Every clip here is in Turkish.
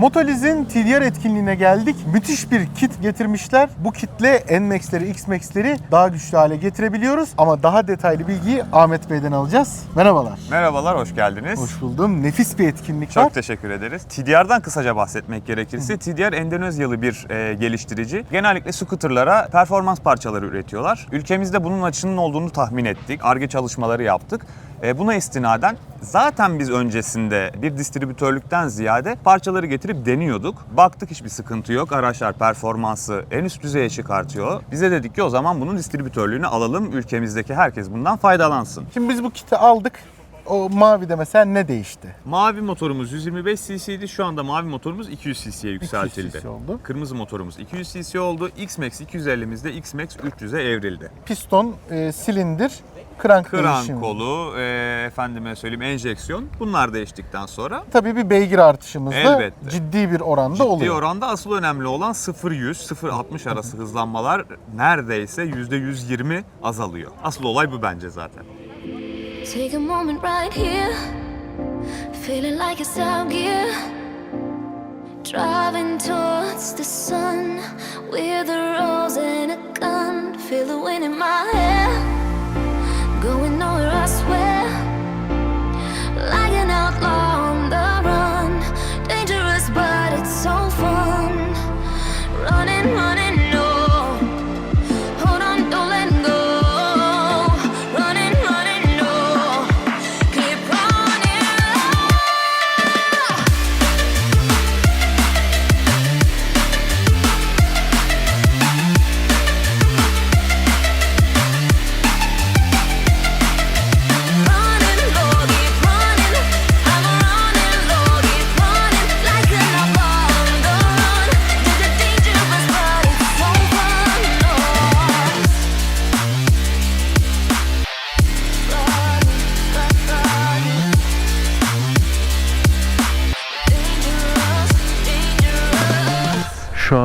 Motoliz'in TDR etkinliğine geldik. Müthiş bir kit getirmişler. Bu kitle NMAX'leri, X-Max'leri daha güçlü hale getirebiliyoruz. Ama daha detaylı bilgiyi Ahmet Bey'den alacağız. Merhabalar. Merhabalar, hoş geldiniz. Hoş buldum. Nefis bir etkinlik Çok var. teşekkür ederiz. TDR'dan kısaca bahsetmek gerekirse, TDR Endonezyalı bir e, geliştirici. Genellikle scooterlara performans parçaları üretiyorlar. Ülkemizde bunun açının olduğunu tahmin ettik. ARGE çalışmaları yaptık. E, buna istinaden zaten biz öncesinde bir distribütörlükten ziyade parçaları getirip deniyorduk. Baktık hiçbir sıkıntı yok. Araçlar performansı en üst düzeye çıkartıyor. Bize dedik ki o zaman bunun distribütörlüğünü alalım. Ülkemizdeki herkes bundan faydalansın. Şimdi biz bu kiti aldık. O mavide mesela ne değişti? Mavi motorumuz 125 cc'ydi. Şu anda mavi motorumuz 200 cc'ye yükseltildi. 200 cc oldu. Kırmızı motorumuz 200 cc oldu. X-Max 250'miz de X-Max 300'e evrildi. Piston, e, silindir, krank Kran değişimi. kolu, e, efendime söyleyeyim enjeksiyon. Bunlar değiştikten sonra Tabii bir beygir artışımız da Elbette. ciddi bir oranda ciddi oluyor. oranda asıl önemli olan 0-100, 0-60 arası hızlanmalar neredeyse %120 azalıyor. Asıl olay bu bence zaten. Take a moment right here, feeling like it's out gear. Driving towards the sun with a rose and a gun. Feel the wind in my hair, swear.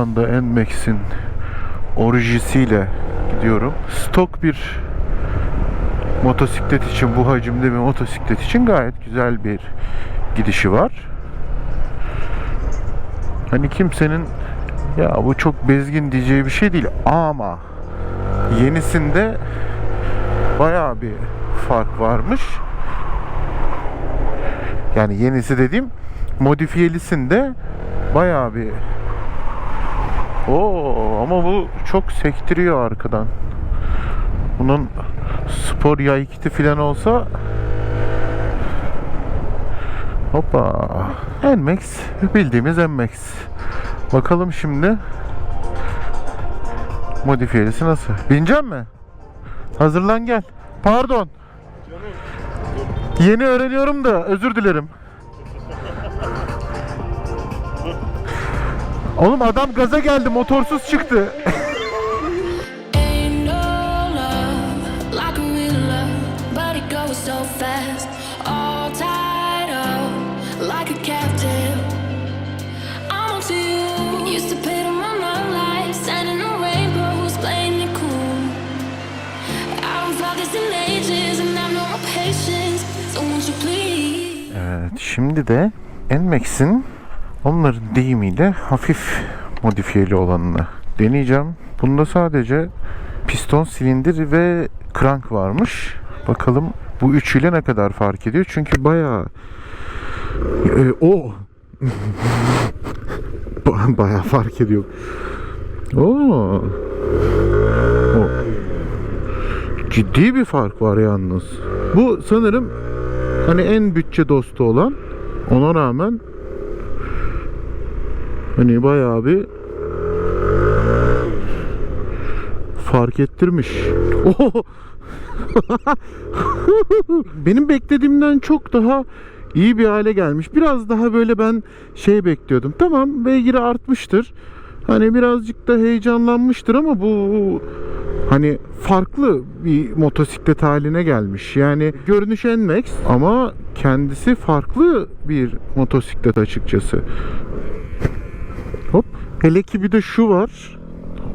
Anda NMAX'in orijisiyle gidiyorum. Stok bir motosiklet için bu hacimde bir motosiklet için gayet güzel bir gidişi var. Hani kimsenin ya bu çok bezgin diyeceği bir şey değil ama yenisinde bayağı bir fark varmış. Yani yenisi dediğim modifiyelisinde bayağı bir Oo ama bu çok sektiriyor arkadan. Bunun spor yay kiti falan olsa Hoppa. NMAX bildiğimiz NMAX. Bakalım şimdi modifiyelisi nasıl? Binecek mi? Hazırlan gel. Pardon. Yeni öğreniyorum da özür dilerim. Oğlum adam gaza geldi motorsuz çıktı. Evet, şimdi de NMAX'in onların deyimiyle hafif modifiyeli olanını deneyeceğim. Bunda sadece piston, silindir ve krank varmış. Bakalım bu üçüyle ne kadar fark ediyor? Çünkü bayağı e, o Ba- bayağı fark ediyor. Oo. O. Ciddi bir fark var yalnız. Bu sanırım hani en bütçe dostu olan ona rağmen hani bayağı bir fark ettirmiş. Oho! Benim beklediğimden çok daha iyi bir hale gelmiş. Biraz daha böyle ben şey bekliyordum. Tamam beygiri artmıştır. Hani birazcık da heyecanlanmıştır ama bu hani farklı bir motosiklet haline gelmiş. Yani görünüş NMAX ama kendisi farklı bir motosiklet açıkçası. Hele ki bir de şu var.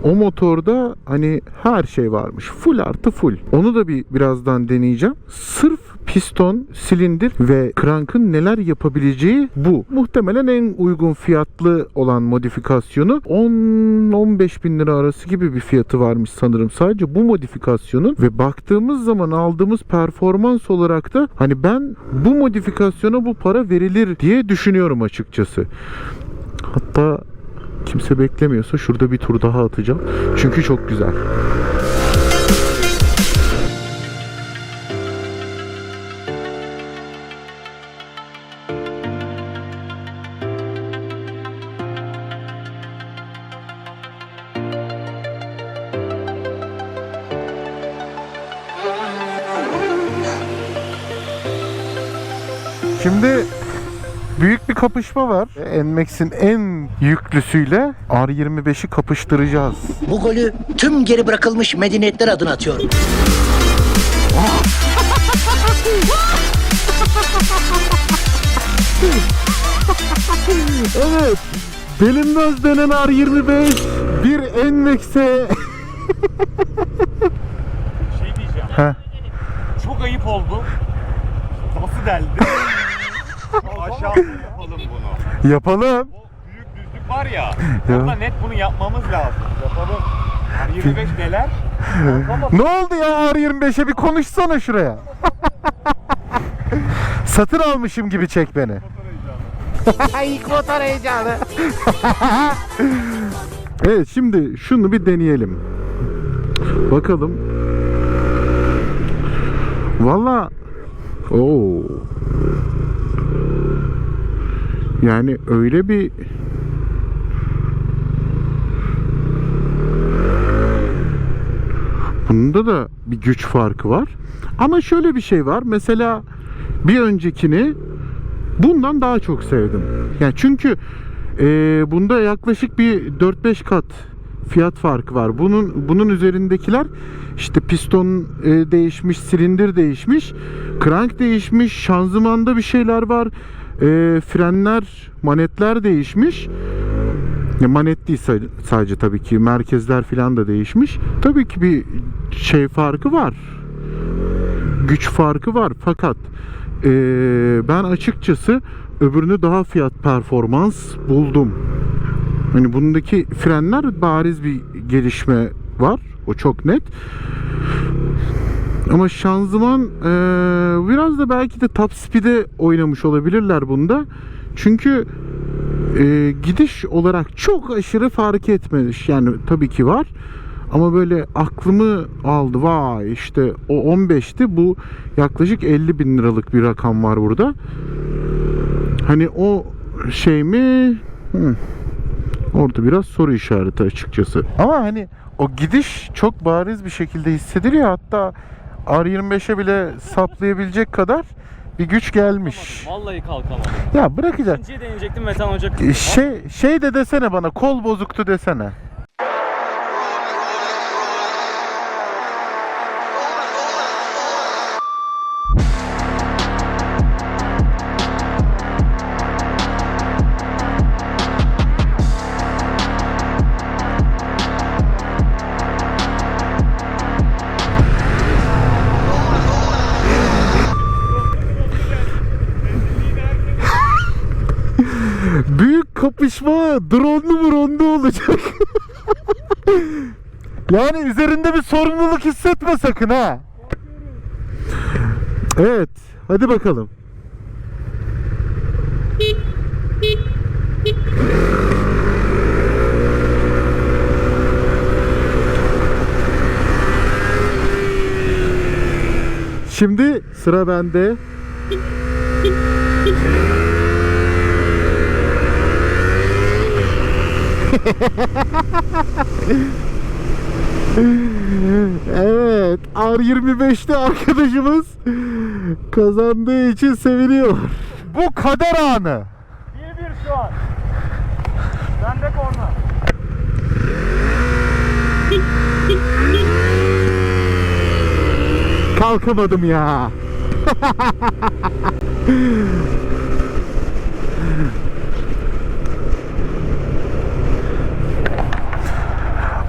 O motorda hani her şey varmış. Full artı full. Onu da bir birazdan deneyeceğim. Sırf piston, silindir ve krankın neler yapabileceği bu. Muhtemelen en uygun fiyatlı olan modifikasyonu 10-15 bin lira arası gibi bir fiyatı varmış sanırım. Sadece bu modifikasyonun ve baktığımız zaman aldığımız performans olarak da hani ben bu modifikasyona bu para verilir diye düşünüyorum açıkçası. Hatta kimse beklemiyorsa şurada bir tur daha atacağım. Çünkü çok güzel. Şimdi büyük bir kapışma var. Nmax'in en yüklüsüyle R25'i kapıştıracağız. Bu golü tüm geri bırakılmış medeniyetler adına atıyorum. Evet. Delinmez denen R25 bir Nmax'e şey diyeceğim. Heh. Çok ayıp oldu. Nasıl deldi? Aşağıya yapalım bunu. yapalım. Var ya. Orada net bunu yapmamız lazım. Yapalım. Yani 25 deler. Ne oldu ya R25'e bir konuşsana şuraya. Satın almışım gibi çek beni. İlk motor heyecanı. evet şimdi şunu bir deneyelim. Bakalım. Valla Oo. Yani öyle bir Bunda da bir güç farkı var. Ama şöyle bir şey var. Mesela bir öncekini bundan daha çok sevdim. Yani çünkü e, bunda yaklaşık bir 4-5 kat fiyat farkı var. Bunun bunun üzerindekiler işte piston e, değişmiş, silindir değişmiş, crank değişmiş, şanzımanda bir şeyler var. E, frenler, manetler değişmiş. Manet değil sa- sadece tabii ki merkezler falan da değişmiş. Tabii ki bir şey farkı var. Güç farkı var fakat eee, ben açıkçası öbürünü daha fiyat performans buldum. Hani bundaki frenler bariz bir gelişme var. O çok net. Ama şanzıman eee, biraz da belki de top speed'e oynamış olabilirler bunda. Çünkü e, gidiş olarak çok aşırı fark etmemiş. Yani tabii ki var. Ama böyle aklımı aldı. Vay işte o 15'ti. Bu yaklaşık 50 bin liralık bir rakam var burada. Hani o şey mi? Hı. Orada biraz soru işareti açıkçası. Ama hani o gidiş çok bariz bir şekilde hissediliyor. Hatta R25'e bile saplayabilecek kadar bir güç gelmiş. Vallahi kalkamadım. Ya bırakacak. İkinciye deneyecektim Metan Hoca. Şey şey de desene bana kol bozuktu desene. Kapışma dronlu dronlu olacak. yani üzerinde bir sorumluluk hissetme sakın ha. Evet, hadi bakalım. Şimdi sıra bende. Evet, R25'te arkadaşımız kazandığı için seviniyor. Bu kader anı. 1-1 şu an. Bende korna. Kalkamadım ya.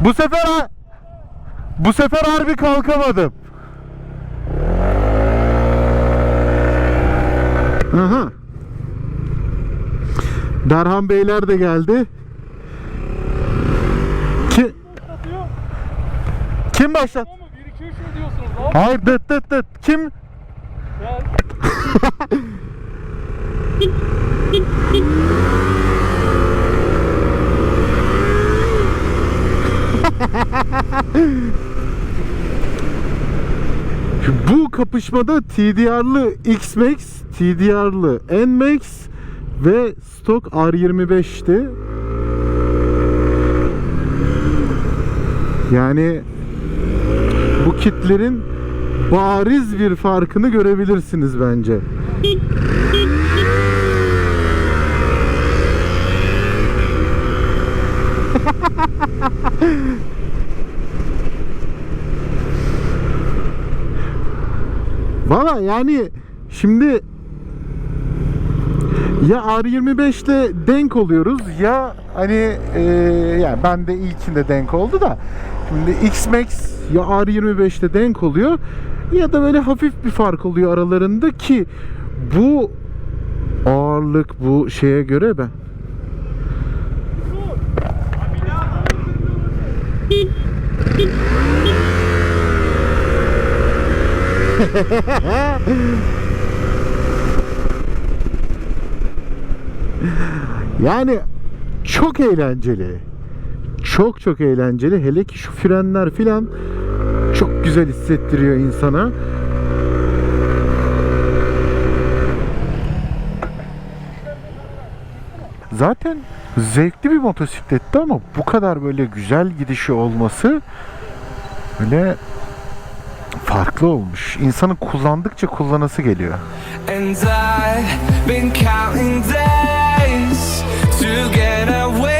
bu sefer bu sefer harbi kalkamadım. Aha. Derhan Beyler de geldi. Kim? Kim başlat? Ama 1 2 3 mü diyorsunuz lan? Hayır dıt dıt dıt. Kim? Ben Bu kapışmada TDR'lı X-Max, TDR'lı N-Max ve stok R25'ti. Yani bu kitlerin bariz bir farkını görebilirsiniz bence. Valla yani şimdi ya R25 ile denk oluyoruz ya hani e, yani ben de ilkinde denk oldu da şimdi X-Max ya R25 ile denk oluyor ya da böyle hafif bir fark oluyor aralarında ki bu ağırlık bu şeye göre ben Yani çok eğlenceli. Çok çok eğlenceli. Hele ki şu frenler filan çok güzel hissettiriyor insana. Zaten zevkli bir motosikletti ama bu kadar böyle güzel gidişi olması böyle farklı olmuş. İnsanın kullandıkça kullanası geliyor. And I've been counting days to get away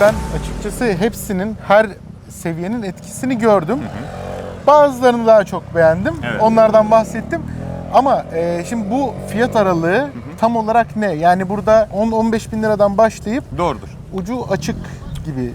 Ben açıkçası hepsinin her seviyenin etkisini gördüm. Bazılarını daha çok beğendim. Evet. Onlardan bahsettim. Ama e, şimdi bu fiyat aralığı tam olarak ne? Yani burada 10-15 bin liradan başlayıp Doğrudur. ucu açık gibi.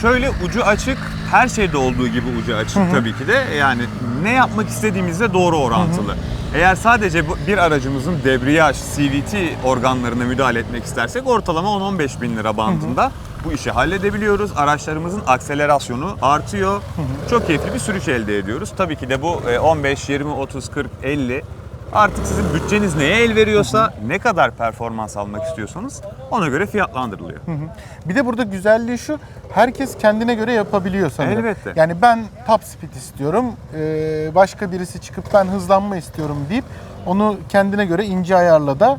Şöyle ucu açık, her şeyde olduğu gibi ucu açık tabii ki de. Yani ne yapmak istediğimizle doğru orantılı. Eğer sadece bir aracımızın debriyaj, CVT organlarına müdahale etmek istersek ortalama 10-15 bin lira bandında bu işi halledebiliyoruz. Araçlarımızın akselerasyonu artıyor. Çok keyifli bir sürüş elde ediyoruz. Tabii ki de bu e, 15, 20, 30, 40, 50 Artık sizin bütçeniz neye el veriyorsa, ne kadar performans almak istiyorsanız ona göre fiyatlandırılıyor. Bir de burada güzelliği şu, herkes kendine göre yapabiliyor sanırım. Elbette. Yani ben top speed istiyorum, e, başka birisi çıkıp ben hızlanma istiyorum deyip onu kendine göre ince ayarla da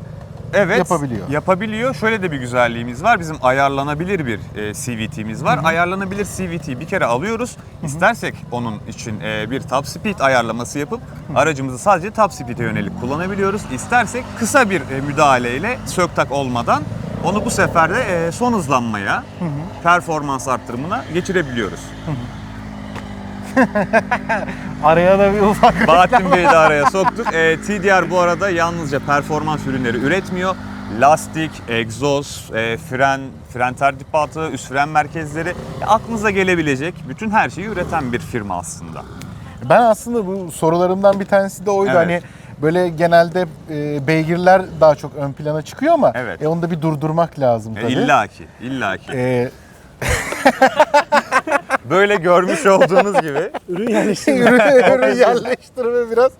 Evet. Yapabiliyor. Yapabiliyor. Şöyle de bir güzelliğimiz var. Bizim ayarlanabilir bir e, CVT'miz var. Ayarlanabilir CVT'yi bir kere alıyoruz. İstersek onun için e, bir top speed ayarlaması yapıp aracımızı sadece top speed'e yönelik kullanabiliyoruz. İstersek kısa bir e, müdahaleyle söktak olmadan onu bu sefer de e, son hızlanmaya, performans arttırımına geçirebiliyoruz. araya da bir ufak Bahattin Bey'i de araya soktuk. E, TDR bu arada yalnızca performans ürünleri üretmiyor. Lastik, egzoz, e, fren, fren tertibatı, üst fren merkezleri e, aklınıza gelebilecek bütün her şeyi üreten bir firma aslında. Ben aslında bu sorularımdan bir tanesi de oydu. Evet. Hani böyle genelde e, beygirler daha çok ön plana çıkıyor ama Evet. e, onu da bir durdurmak lazım E, tabii. illaki, illaki. E, Böyle görmüş olduğunuz gibi ürün, ürün yerleştirme biraz.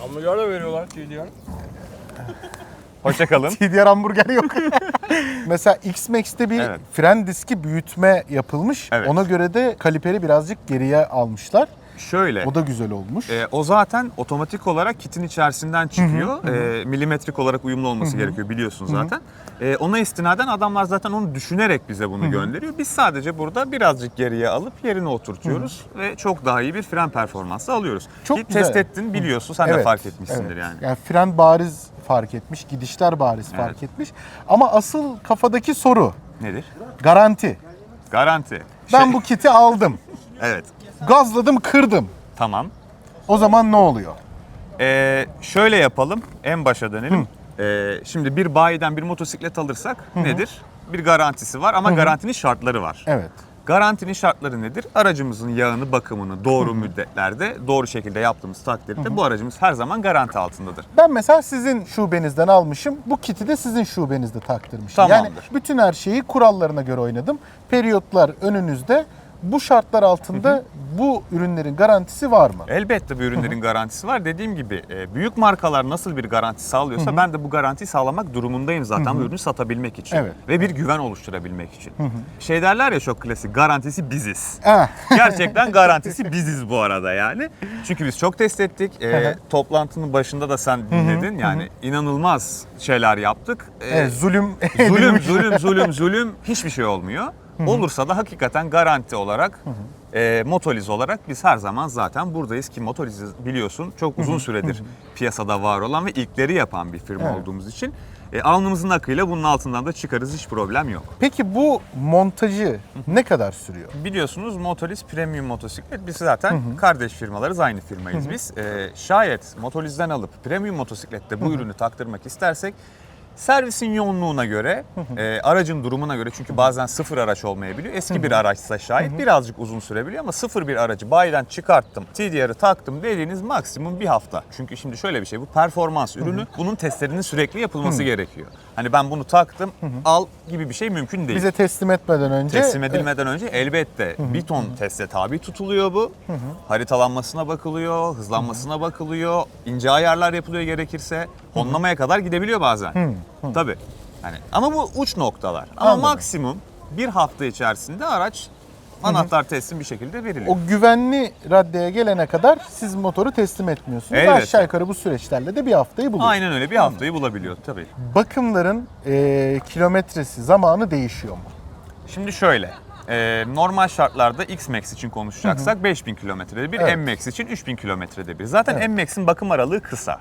hamburger de veriyorlar TDR. hoşçakalın. TDR hamburger yok. Mesela X-Max'te bir Evet. fren diski büyütme yapılmış. Evet. Ona göre de kaliperi birazcık geriye almışlar. Şöyle. O da güzel olmuş. E, o zaten otomatik olarak kitin içerisinden çıkıyor. E, milimetrik olarak uyumlu olması gerekiyor biliyorsun zaten. E, ona istinaden adamlar zaten onu düşünerek bize bunu gönderiyor. Biz sadece burada birazcık geriye alıp yerine oturtuyoruz ve çok daha iyi bir fren performansı alıyoruz. Çok Ki güzel. test ettin biliyorsun sen de Evet, fark etmişsindir evet. yani. Yani fren bariz fark etmiş, gidişler bariz fark etmiş. Ama asıl kafadaki soru Nedir? garanti. Garanti. Ben Şey- bu kiti aldım. Evet. Gazladım, kırdım. Tamam. O zaman ne oluyor? Ee, şöyle yapalım. En başa dönelim. Ee, şimdi bir bayiden bir motosiklet alırsak nedir? Bir garantisi var ama garantinin şartları var. Evet. Garantinin şartları nedir? Aracımızın yağını, bakımını doğru müddetlerde, doğru şekilde yaptığımız takdirde bu aracımız her zaman garanti altındadır. Ben mesela sizin şubenizden almışım. Bu kiti de sizin şubenizde taktırmışım. Yani Tamamdır. bütün her şeyi kurallarına göre oynadım. Periyotlar önünüzde. Bu şartlar altında bu ürünlerin garantisi var mı? Elbette bu ürünlerin garantisi var. Dediğim gibi e, büyük markalar nasıl bir garanti sağlıyorsa ben de bu garantiyi sağlamak durumundayım zaten bu ürünü satabilmek için. Evet. Ve bir güven oluşturabilmek için. Şey derler ya çok klasik garantisi biziz. Eh, Gerçekten garantisi biziz bu arada yani. Çünkü biz çok test ettik. Ee, toplantının başında da sen dinledin. Yani inanılmaz şeyler yaptık. Ee, evet, zulüm zulüm, zulüm, zulüm, zulüm hiçbir şey olmuyor. Olursa da hakikaten garanti olarak, e, Motoliz olarak biz her zaman zaten buradayız ki Motoliz biliyorsun çok uzun süredir piyasada var olan ve ilkleri yapan bir firma Evet. olduğumuz için e, alnımızın akıyla bunun altından da çıkarız hiç problem yok. Peki bu montajı ne kadar sürüyor? Biliyorsunuz Motolis Premium motosiklet. Biz zaten kardeş firmalarız, aynı firmayız biz. Ee, şayet Motolis'den alıp Premium motosiklette bu ürünü taktırmak istersek servisin yoğunluğuna göre, e, aracın durumuna göre çünkü bazen sıfır araç olmayabiliyor. Eski bir araçsa şayet birazcık uzun sürebiliyor ama sıfır bir aracı bayiden çıkarttım, TDR'ı taktım dediğiniz maksimum bir hafta. Çünkü şimdi şöyle bir şey, bu performans ürünü, bunun testlerinin sürekli yapılması gerekiyor. Hani ben bunu taktım, al gibi bir şey mümkün değil. Bize teslim etmeden önce Teslim edilmeden önce elbette bir ton teste tabi tutuluyor bu. Haritalanmasına bakılıyor, hızlanmasına bakılıyor, ince ayarlar yapılıyor gerekirse. Honlamaya kadar gidebiliyor bazen. Tabii. Yani ama bu uç noktalar. Ama Anladım. maksimum bir hafta içerisinde araç anahtar teslim bir şekilde veriliyor. o güvenli raddeye gelene kadar siz motoru teslim etmiyorsunuz. Elbette. Aşağı yukarı bu süreçlerle de bir haftayı buluyor. Aynen öyle bir haftayı bulabiliyor tabii. Bakımların e, kilometresi, zamanı değişiyor mu? Şimdi şöyle. e, normal şartlarda X-Max için konuşacaksak 5000 kilometrede bir, Evet. M-Max için 3000 kilometrede bir. Zaten. M-Max'in bakım aralığı kısa.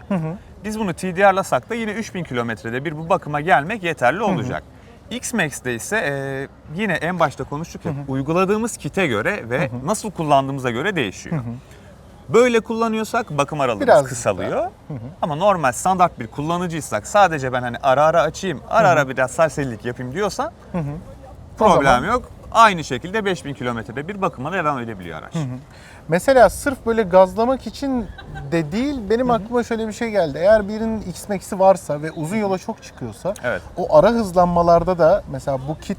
Biz bunu TDR'lasak da yine 3000 kilometrede bir bu bakıma gelmek yeterli olacak. X-Max'te ise e, yine en başta konuştuk ya uyguladığımız kite göre ve nasıl kullandığımıza göre değişiyor. Böyle kullanıyorsak bakım aralığımız Biraz kısalıyor. Ama normal standart bir kullanıcıysak sadece ben hani ara ara açayım, ara ara biraz serserilik yapayım diyorsan problem zaman- yok. Aynı şekilde 5000 kilometrede bir bakıma devam edebiliyor araç. Mesela sırf böyle gazlamak için de değil benim aklıma şöyle bir şey geldi. Eğer birinin X-Max'i varsa ve uzun yola çok çıkıyorsa Evet. o ara hızlanmalarda da mesela bu kit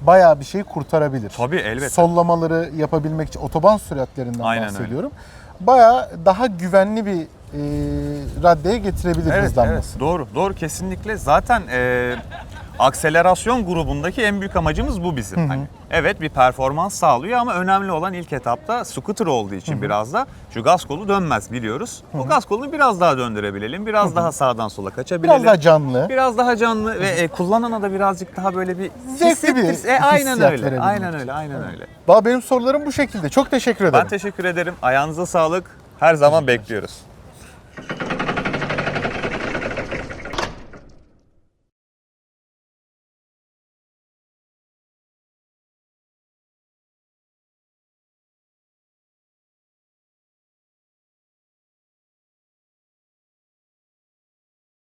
bayağı bir şey kurtarabilir. Tabii, elbette. Sollamaları yapabilmek için otoban süratlerinden Aynen öyle. bahsediyorum. Bayağı daha güvenli bir e, raddeye getirebilir Evet, hızlanması. evet, doğru, doğru kesinlikle. Zaten e, akselerasyon grubundaki en büyük amacımız bu bizim. Hani, evet bir performans sağlıyor ama önemli olan ilk etapta scooter olduğu için biraz da şu gaz kolu dönmez biliyoruz. O gaz kolunu biraz daha döndürebilelim, biraz daha sağdan sola kaçabilelim. Biraz daha canlı. Biraz daha canlı ve e, kullanana da birazcık daha böyle bir Zevkli bir E, aynen öyle. Aynen öyle. Aynen öyle. Valla benim sorularım bu şekilde. Çok teşekkür ederim. Ben teşekkür ederim. Ayağınıza sağlık. Her zaman bekliyoruz.